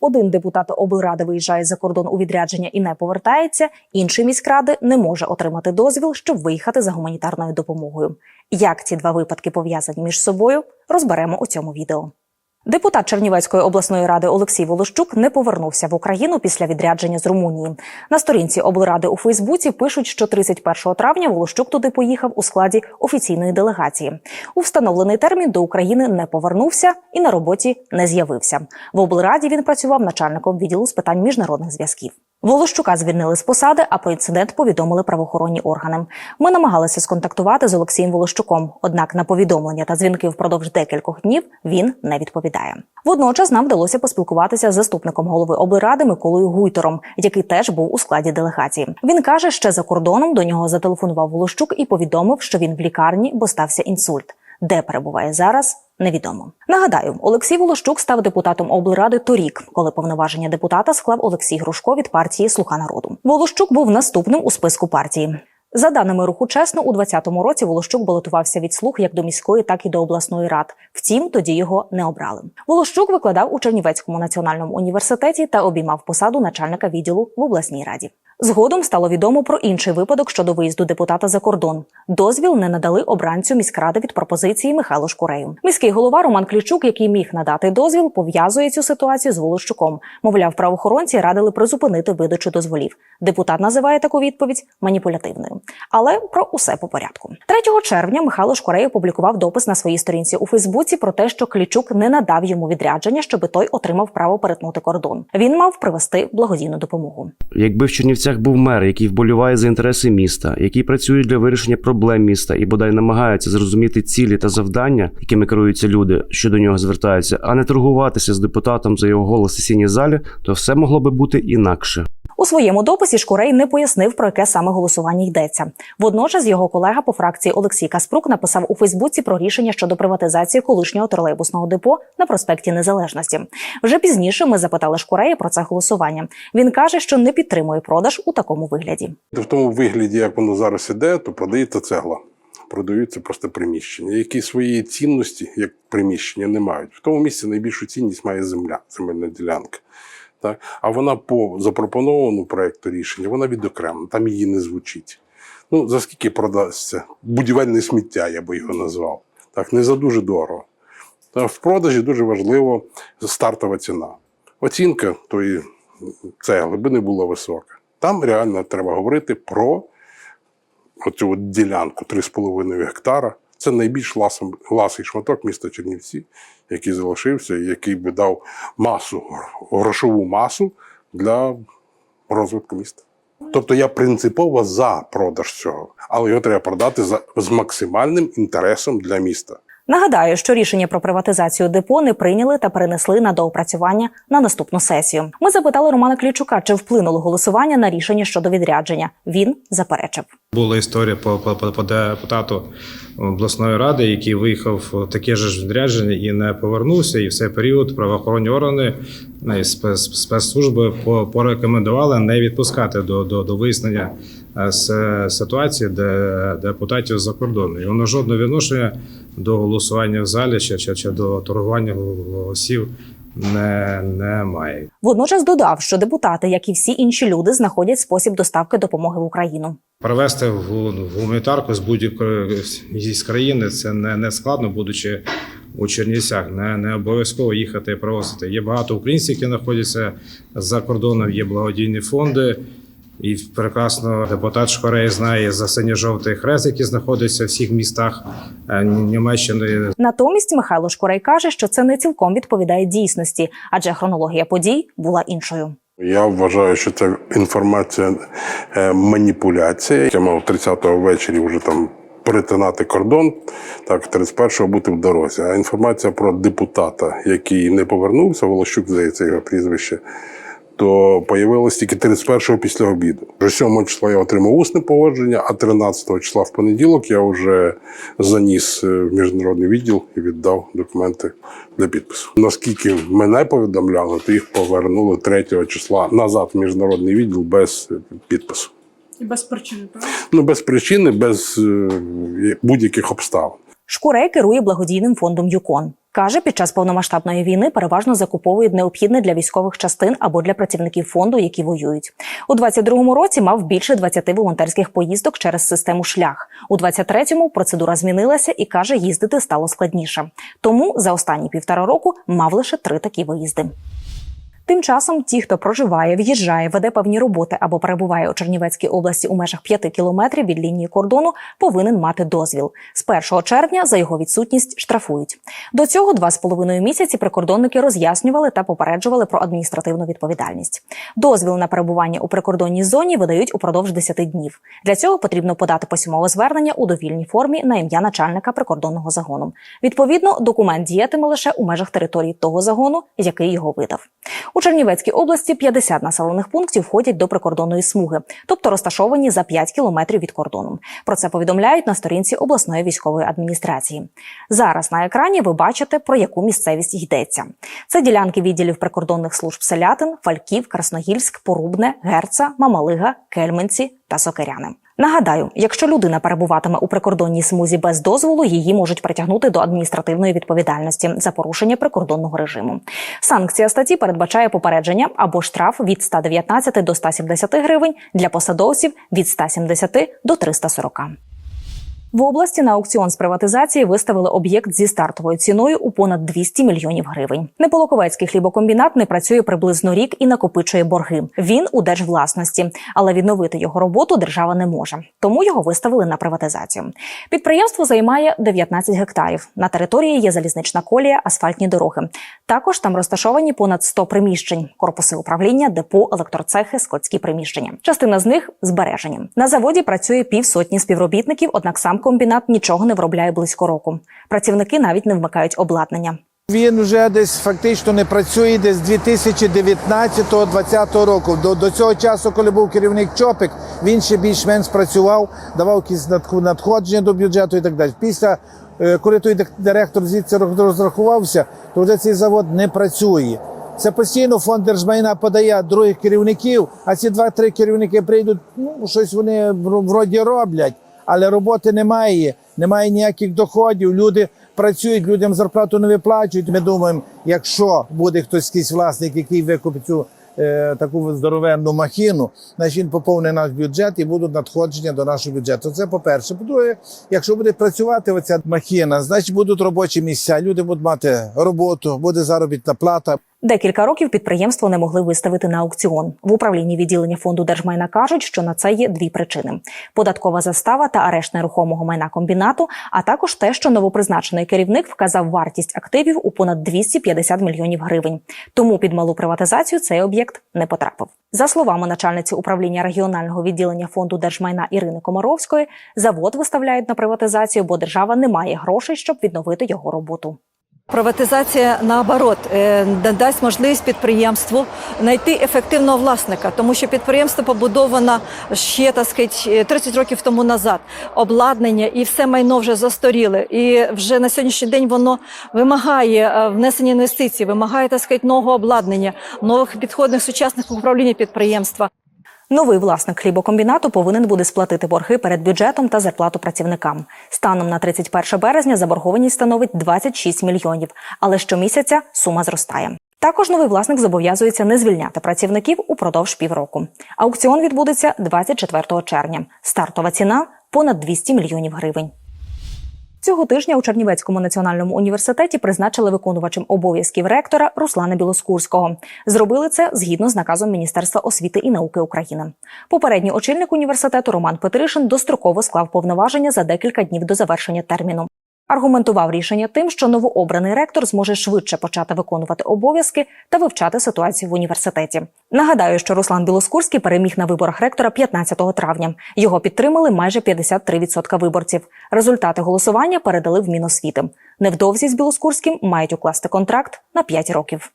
один депутат облради виїжджає за кордон у відрядження і не повертається, інший міськради не може отримати дозвіл, щоб виїхати за гуманітарною допомогою. Як ці два випадки пов'язані між собою, розберемо у цьому відео. Депутат Чернівецької обласної ради Олексій Волощук не повернувся в Україну після відрядження з Румунії. На сторінці облради у Фейсбуці пишуть, що 31 травня Волощук туди поїхав у складі офіційної делегації. У встановлений термін до України не повернувся і на роботі не з'явився. В облраді він працював начальником відділу з питань міжнародних зв'язків. Волощука звільнили з посади, а про інцидент повідомили правоохоронні органи. Ми намагалися сконтактувати з Олексієм Волощуком, однак на повідомлення та дзвінки впродовж декількох днів він не відповідає. Водночас нам вдалося поспілкуватися з заступником голови облради Миколою Гуйтором, який теж був у складі делегації. Він каже, що за кордоном до нього зателефонував Волощук і повідомив, що він в лікарні, бо стався інсульт. Де перебуває зараз, невідомо. Нагадаю, Олексій Волощук став депутатом облради торік, коли повноваження депутата склав Олексій Грушко від партії Слуга народу. Волощук був наступним у списку партії. За даними руху чесно, у 2020 році Волощук балотувався від слуг як до міської, так і до обласної рад. Втім, тоді його не обрали. Волощук викладав у Чернівецькому національному університеті та обіймав посаду начальника відділу в обласній раді. Згодом стало відомо про інший випадок щодо виїзду депутата за кордон. Дозвіл не надали обранцю міськради від пропозиції Михайло Шкурею. Міський голова Роман Клічук, який міг надати дозвіл, пов'язує цю ситуацію з Волощуком. Мовляв, правоохоронці радили призупинити видачу дозволів. Депутат називає таку відповідь маніпулятивною. Але про усе по порядку. 3 червня Михайло Шкурей опублікував допис на своїй сторінці у Фейсбуці про те, що Клічук не надав йому відрядження, щоби той отримав право перетнути кордон. Він мав привезти благодійну допомогу. Якби в Чернівцях був мер, який вболіває за інтереси міста, який працює для вирішення проблем міста і бодай намагається зрозуміти цілі та завдання, якими керуються люди, що до нього звертаються, а не торгуватися з депутатом за його голос у сесійній залі, то все могло би бути інакше. У своєму дописі Шкурей не пояснив, про яке саме голосування йдеться. Водночас його колега по фракції Олексій Каспрук написав у Фейсбуці про рішення щодо приватизації колишнього тролейбусного депо на проспекті Незалежності. Вже пізніше ми запитали Шкурея про це голосування. Він каже, що не підтримує продаж у такому вигляді. В тому вигляді, як воно зараз іде, то продається цегла. Продаються просто приміщення, які своєї цінності, як приміщення, не мають. В тому місці найбільшу цінність має земля, земельна ділянка. Так? А вона по запропонованому проєкту рішення, вона відокремлена, там її не звучить. Ну, за скільки продасться? Будівельне сміття, я би його назвав. Так, не за дуже дорого. Та в продажі дуже важливо стартова ціна. Оцінка тої цегли би не була висока. Там реально треба говорити про оцю от ділянку 3,5 гектара. Це найбільш ласом, ласий шматок міста Чернівці, який залишився, і який би дав масу, грошову масу для розвитку міста. Тобто я принципово за продаж цього, але його треба продати за, з максимальним інтересом для міста. Нагадаю, що рішення про приватизацію депо не прийняли та перенесли на доопрацювання на наступну сесію. Ми запитали Романа Клічука, чи вплинуло голосування на рішення щодо відрядження. Він заперечив. Була історія по, по, по, депутату обласної ради, який виїхав таке ж відрядження і не повернувся. І в цей період правоохоронні органи і спецслужби по- порекомендували не відпускати до, до, до вияснення е, ситуації, де депутатів за кордону. І воно жодного відношення до голосування в залі чи, чи, чи до торгування голосів не, не має. Водночас додав, що депутати, як і всі інші люди, знаходять спосіб доставки допомоги в Україну. Привезти гуманітарку з будь-якої з країни це не, не складно, будучи у Чернівцях. Не, не обов'язково їхати і привозити. Є багато українців, які знаходяться за кордоном, є благодійні фонди. І прекрасно депутат Шкорей знає за синьо-жовтий хрест, який знаходиться в всіх містах е, Німеччини. Натомість Михайло Шкурей каже, що це не цілком відповідає дійсності, адже хронологія подій була іншою. Я вважаю, що це інформація е, маніпуляція. Я мав 30-го ввечері вже там перетинати кордон, так 31-го бути в дорозі. А інформація про депутата, який не повернувся, Волощук, здається, його прізвище. То появилось тільки 31-го після обіду. Вже 7 числа я отримав усне погодження, а 13 числа в понеділок я вже заніс е, в міжнародний відділ і віддав документи для підпису. Наскільки мене повідомляли, то їх повернули 3 числа назад в міжнародний відділ без е, підпису. І без причини, правда? Ну без причини, без е, будь-яких обставин. Шкурей керує благодійним фондом ЮКОН. Каже, під час повномасштабної війни переважно закуповують необхідне для військових частин або для працівників фонду, які воюють. У 22-му році мав більше 20 волонтерських поїздок через систему шлях. У 23-му процедура змінилася і каже, їздити стало складніше. Тому за останні півтора року мав лише три такі виїзди. Тим часом ті, хто проживає, в'їжджає, веде певні роботи або перебуває у Чернівецькій області у межах 5 кілометрів від лінії кордону, повинен мати дозвіл. З 1 червня за його відсутність штрафують. До цього два з половиною місяці прикордонники роз'яснювали та попереджували про адміністративну відповідальність. Дозвіл на перебування у прикордонній зоні видають упродовж 10 днів. Для цього потрібно подати письмове звернення у довільній формі на ім'я начальника прикордонного загону. Відповідно, документ діятиме лише у межах території того загону, який його видав. Чернівецькій області 50 населених пунктів входять до прикордонної смуги, тобто розташовані за 5 кілометрів від кордону. Про це повідомляють на сторінці обласної військової адміністрації. Зараз на екрані ви бачите, про яку місцевість йдеться. Це ділянки відділів прикордонних служб Селятин, Фальків, Красногільськ, Порубне, Герца, Мамалига, Кельменці та Сокиряни. Нагадаю, якщо людина перебуватиме у прикордонній смузі без дозволу, її можуть притягнути до адміністративної відповідальності за порушення прикордонного режиму. Санкція статті передбачає попередження або штраф від 119 до 170 гривень для посадовців від 170 до 340. В області на аукціон з приватизації виставили об'єкт зі стартовою ціною у понад 200 мільйонів гривень. Неполоковецький хлібокомбінат не працює приблизно рік і накопичує борги. Він у держвласності, але відновити його роботу держава не може. Тому його виставили на приватизацію. Підприємство займає 19 гектарів. На території є залізнична колія, асфальтні дороги. Також там розташовані понад 100 приміщень: корпуси управління, депо, електроцехи, складські приміщення. Частина з них збережені. На заводі працює півсотні співробітників, однак сам комбінат нічого не виробляє близько року. Працівники навіть не вмикають обладнання. Він вже десь фактично не працює десь з 2019-2020 року. До, до цього часу, коли був керівник Чопик, він ще більш-менш працював, давав якісь надходження до бюджету і так далі. Після е, коли той директор звідси роз- розрахувався, то вже цей завод не працює. Це постійно фонд держмайна подає других керівників, а ці два-три керівники прийдуть, ну щось вони вро- вроді роблять, але роботи немає, немає ніяких доходів. Люди працюють, людям зарплату не виплачують. Ми думаємо, якщо буде хтось якийсь власник, який викупить цю е, таку здоровенну махіну, значить він поповнить наш бюджет і будуть надходження до нашого бюджету. Це по-перше. По-друге, якщо буде працювати оця махіна, значить будуть робочі місця, люди будуть мати роботу, буде заробітна плата. Декілька років підприємство не могли виставити на аукціон. В управлінні відділення фонду держмайна кажуть, що на це є дві причини: податкова застава та арешт нерухомого майна комбінату, а також те, що новопризначений керівник вказав вартість активів у понад 250 мільйонів гривень. Тому під малу приватизацію цей об'єкт не потрапив. За словами начальниці управління регіонального відділення фонду держмайна Ірини Комаровської, завод виставляють на приватизацію, бо держава не має грошей, щоб відновити його роботу. Приватизація наоборот е, надасть можливість підприємству знайти ефективного власника, тому що підприємство побудовано ще так сказати, 30 років тому назад. Обладнання і все майно вже застаріле. І вже на сьогоднішній день воно вимагає е, внесення інвестицій, вимагає так сказати, нового обладнання, нових підходних сучасних управління підприємства. Новий власник хлібокомбінату повинен буде сплатити борги перед бюджетом та зарплату працівникам. Станом на 31 березня заборгованість становить 26 мільйонів, але щомісяця сума зростає. Також новий власник зобов'язується не звільняти працівників упродовж півроку. Аукціон відбудеться 24 червня. Стартова ціна понад 200 мільйонів гривень. Цього тижня у Чернівецькому національному університеті призначили виконувачем обов'язків ректора Руслана Білоскурського. Зробили це згідно з наказом Міністерства освіти і науки України. Попередній очільник університету Роман Петришин достроково склав повноваження за декілька днів до завершення терміну. Аргументував рішення тим, що новообраний ректор зможе швидше почати виконувати обов'язки та вивчати ситуацію в університеті. Нагадаю, що Руслан Білоскурський переміг на виборах ректора 15 травня. Його підтримали майже 53% виборців. Результати голосування передали в Міносвіти. Невдовзі з Білоскурським мають укласти контракт на 5 років.